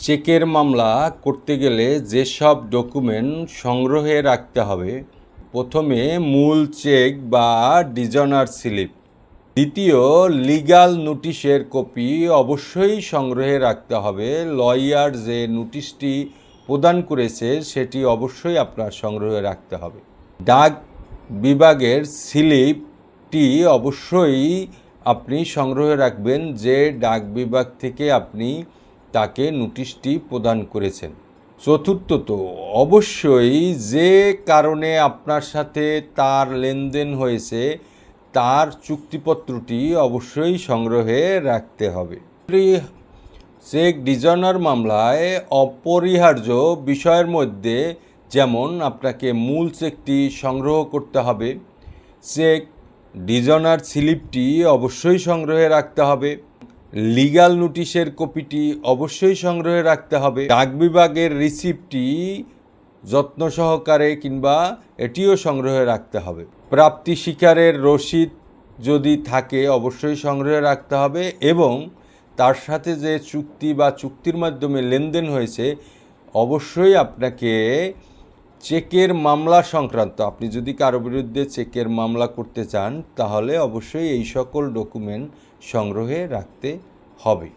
চেকের মামলা করতে গেলে যেসব ডকুমেন্ট সংগ্রহে রাখতে হবে, প্রথমে মূল চেক বা ডিজনার স্লিপ। দ্বিতীয় লিগ্যাল নোটিশের কপি অবশ্যই সংগ্রহে রাখতে হবে। লয়ার যে নোটিশটি প্রদান করেছে, সেটি অবশ্যই আপনার সংগ্রহে রাখতে হবে। ডাক বিভাগের স্লিপটি অবশ্যই আপনি সংগ্রহে রাখবেন যে ডাক বিভাগ থেকে আপনি তাকে নোটিশটি প্রদান করেছেন। চতুর্থত, অবশ্যই যে কারণে আপনার সাথে তার লেনদেন হয়েছে, তার চুক্তিপত্রটি অবশ্যই সংগ্রহে রাখতে হবে। চেক ডিজনার মামলায় অপরিহার্য বিষয়ের মধ্যে যেমন আপনাকে মূল চেকটি সংগ্রহ করতে হবে, চেক ডিজনার স্লিপটি অবশ্যই সংগ্রহে রাখতে হবে। লিগ্যাল নোটিশের কপিটি অবশ্যই সংগ্রহে রাখতে হবে। ডাক বিভাগের রিসিপ্টটি যত্ন সহকারে কিংবা এটিও সংগ্রহে রাখতে হবে। প্রাপ্তি শিকারের রসিদ যদি থাকে, অবশ্যই সংগ্রহে রাখতে হবে এবং তার সাথে যে চুক্তি বা চুক্তির মাধ্যমে লেনদেন হয়েছে, অবশ্যই আপনাকে চেকের মামলা সংক্রান্ত। আপনি যদি কারও বিরুদ্ধে চেকের মামলা করতে চান, তাহলে অবশ্যই এই সকল ডকুমেন্ট সংগ্রহে রাখতে হবে।